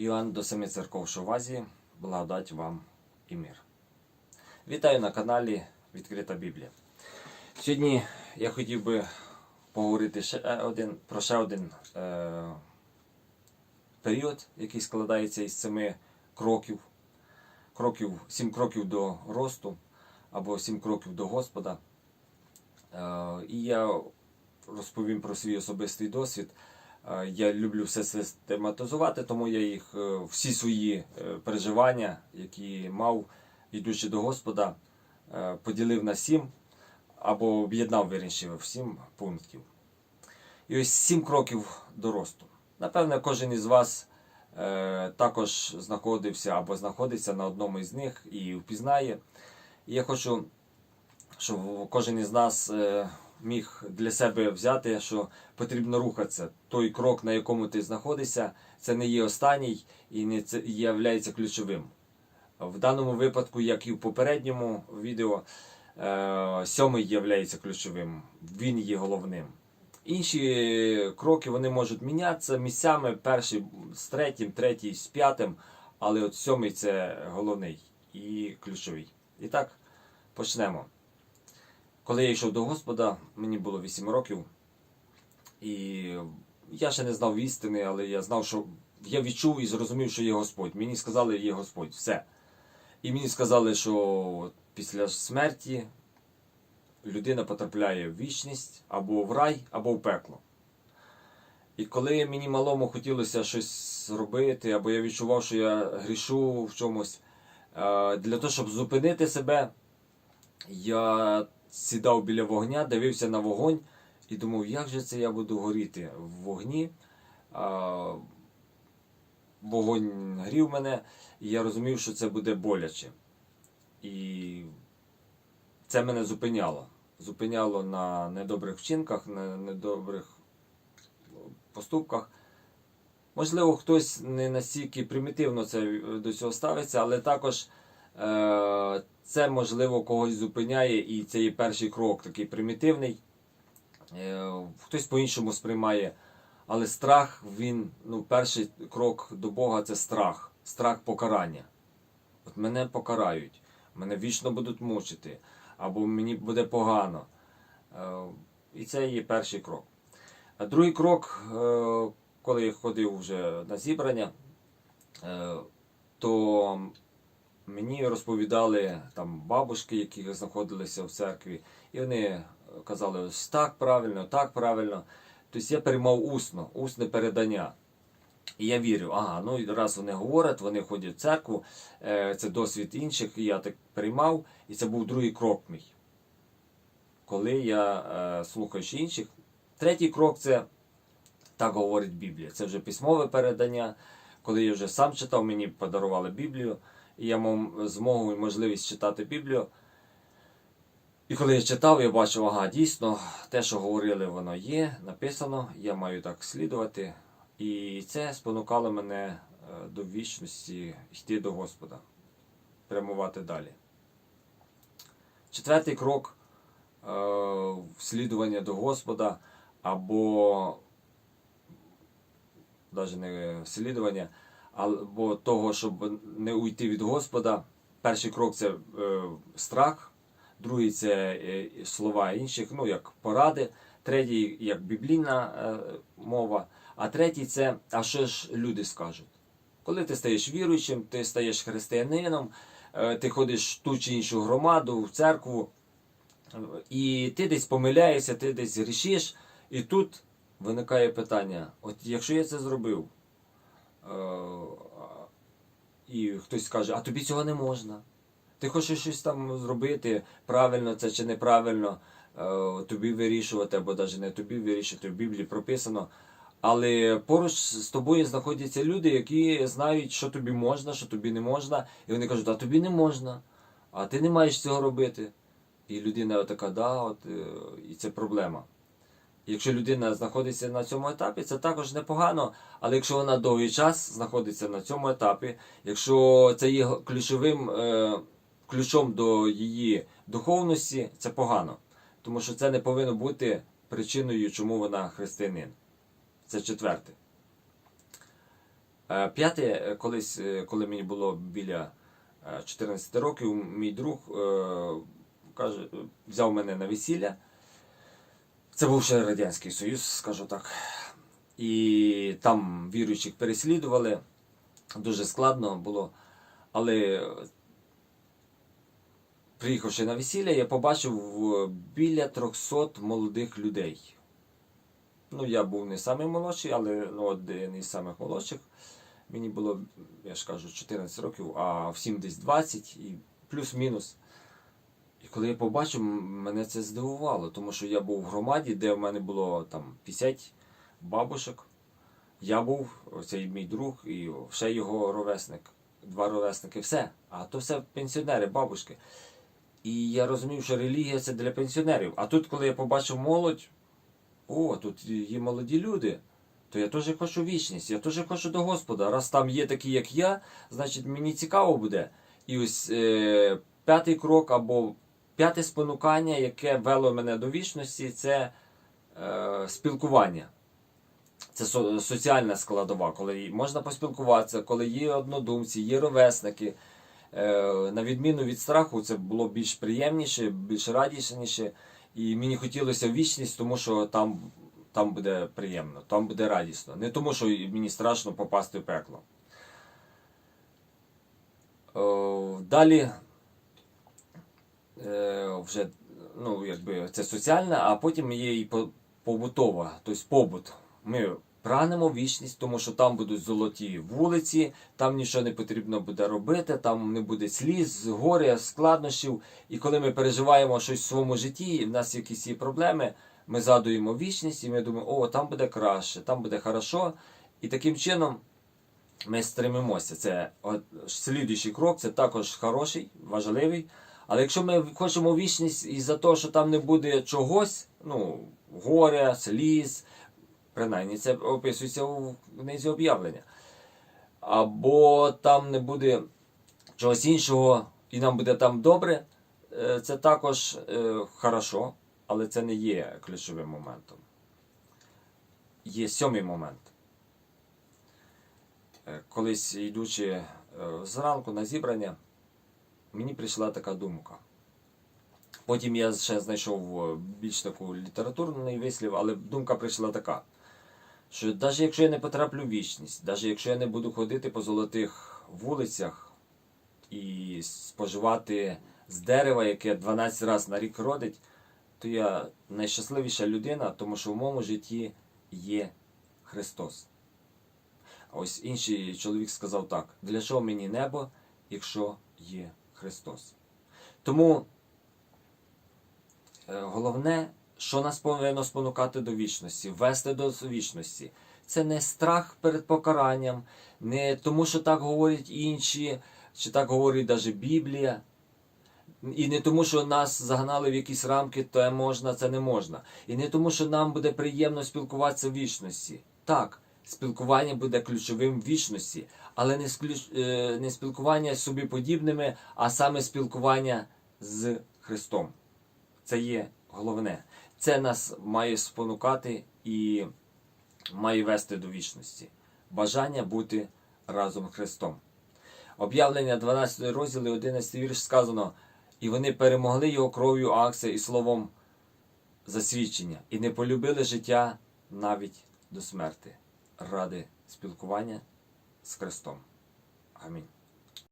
Іоанн до семи церков, що благодать вам і мир. Вітаю на каналі Відкрита Біблія. Сьогодні я хотів би поговорити ще один, про ще один е, період, який складається із семи кроків. кроків. Сім кроків до росту або сім кроків до Господа. Е, і я розповім про свій особистий досвід. Е, Я люблю все систематизувати, тому я їх е, всі свої е, переживання, які мав, йдучи до Господа, поділив на сім або об'єднав вірніше в сім пунктів. І ось сім кроків до росту. Напевне, кожен із вас також знаходився або знаходиться на одному із них і впізнає. І я хочу, щоб кожен із нас міг для себе взяти, що потрібно рухатися. Той крок, на якому ти знаходишся, це не є останній і не це є ключовим. В даному випадку, як і в попередньому відео, е, сьомий є ключовим, він є головним. Інші кроки вони можуть мінятися місцями, перший з третім, третій з п'ятим, але от сьомий це головний і ключовий. І так, почнемо. Коли я йшов до Господа, мені було 8 років, і я ще не знав істини, але я знав, що я відчув і зрозумів, що є Господь. Мені сказали, є Господь, все. І мені сказали, що після смерті людина потрапляє в вічність або в рай, або в пекло. І коли мені малому хотілося щось зробити, або я відчував, що я грішу в чомусь, е, для того, щоб зупинити себе, я сідав біля вогня, дивився на вогонь і думав, як же це я буду горіти в вогні. А, Вогонь грів мене, і я розумів, що це буде боляче. І це мене зупиняло. Зупиняло на недобрих вчинках, на недобрих поступках. Можливо, хтось не настільки примітивно це до цього ставиться, але також це можливо когось зупиняє, і це є перший крок, такий примітивний. Е, хтось по-іншому сприймає. Але страх, він, ну, перший крок до Бога це страх, страх покарання. От мене покарають, мене вічно будуть мучити, або мені буде погано. Е, І це є перший крок. А другий крок, е, коли я ходив вже на зібрання, е, то мені розповідали там бабушки, які знаходилися в церкві, і вони казали, ось так правильно, так правильно. Тобто я приймав усно, усне передання. І я вірю, ага, ну раз вони говорять, вони ходять в церкву, е, це досвід інших, і я так приймав, і це був другий крок мій. Коли я е, слухаючи інших. Третій крок це так говорить Біблія. Це вже письмове передання. Коли я вже сам читав, мені подарували Біблію, і я мав змогу і можливість читати Біблію. І коли я читав, я бачив, ага, дійсно, те, що говорили, воно є, написано, я маю так слідувати. І це спонукало мене е, до вічності йти до Господа, прямувати далі. Четвертий крок е, слідування до Господа або навіть не слідування, або того, щоб не уйти від Господа. Перший крок це е, страх, другий це е, слова інших, ну як поради, третій як біблійна е, мова, а третій це а що ж люди скажуть. Коли ти стаєш віруючим, ти стаєш християнином, ти ходиш в ту чи іншу громаду, в церкву, і ти десь помиляєшся, ти десь грішиш, і тут виникає питання: от якщо я це зробив, і хтось скаже, а тобі цього не можна. Ти хочеш щось там зробити, правильно це чи неправильно, е, тобі вирішувати, або навіть не тобі вирішувати, в Біблії прописано. Але поруч з тобою знаходяться люди, які знають, що тобі можна, що тобі не можна. І вони кажуть, а тобі не можна, а ти не маєш цього робити. І людина така, да, от, е, і це проблема. Якщо людина знаходиться на цьому етапі, це також непогано. Але якщо вона довгий час знаходиться на цьому етапі, якщо це є ключовим е, ключом до її духовності, це погано. Тому що це не повинно бути причиною, чому вона християнин. Це четверте. Е, П'яте, е, колись, е, коли мені було біля е, 14 років, мій друг е, каже, е, взяв мене на весілля. Це був ще Радянський Союз, скажу так. І там віруючих переслідували. Дуже складно було. Але приїхавши на весілля, я побачив е, біля 300 молодих людей. Ну, я був не самий молодший, але ну, один із самих молодших. Мені було, я ж кажу, 14 років, а всім десь 20 і плюс-мінус. Коли я побачив, мене це здивувало, тому що я був в громаді, де в мене було там 50 бабушок. Я був, цей мій друг і ще його ровесник, два ровесники, все. А то все пенсіонери, бабушки. І я розумів, що релігія це для пенсіонерів. А тут, коли я побачив молодь, о, тут є молоді люди, то я теж хочу вічність, я теж хочу до Господа. Раз там є такі, як я, значить мені цікаво буде. І ось е, п'ятий крок або п'яте спонукання, яке вело мене до вічності, це е, спілкування. Це со- соціальна складова, коли можна поспілкуватися, коли є однодумці, є ровесники. Е, на відміну від страху, це було більш приємніше, більш радісніше. І мені хотілося вічність, тому що там, там буде приємно, там буде радісно. Не тому, що мені страшно попасти в пекло. Е, Далі вже ну, якби це соціальна, а потім є і побутова, тобто побут. Ми прагнемо вічність, тому що там будуть золоті вулиці, там нічого не потрібно буде робити, там не буде сліз, горя, складнощів. І коли ми переживаємо щось в своєму житті, і в нас якісь є проблеми, ми згадуємо вічність, і ми думаємо, о, там буде краще, там буде хорошо. І таким чином ми стремимося. Це от, слідуючий крок, це також хороший, важливий. Але якщо ми хочемо вічність із-за того, що там не буде чогось, ну, горя, сліз, принаймні це описується у книзі об'явлення. Або там не буде чогось іншого, і нам буде там добре, е, це також е, хорошо, але це не є ключовим моментом. Є сьомий момент. Е, Колись йдучи е, зранку на зібрання, мені прийшла така думка. Потім я ще знайшов е, більш таку літературний вислів, але думка прийшла така, що навіть якщо я не потраплю в вічність, навіть якщо я не буду ходити по золотих вулицях і споживати з дерева, яке 12 разів на рік родить, то я найщасливіша людина, тому що в моєму житті є Христос. А ось інший чоловік сказав так: для чого мені небо, якщо є Христос? Тому е, головне, що нас повинно спонукати до вічності, вести до вічності. Це не страх перед покаранням, не тому, що так говорять інші, чи так говорить навіть Біблія. І не тому, що нас загнали в якісь рамки, то можна, це не можна. І не тому, що нам буде приємно спілкуватися в вічності. Так, спілкування буде ключовим в вічності, але не, склю- е, не спілкування з собі подібними, а саме спілкування з Христом. Це є головне. Це нас має спонукати і має вести до вічності. Бажання бути разом з Христом. Об'явлення 12 розділу 11 вірш сказано, і вони перемогли його кров'ю Акса і словом засвідчення, і не полюбили життя навіть до смерти ради спілкування з Христом. Амінь.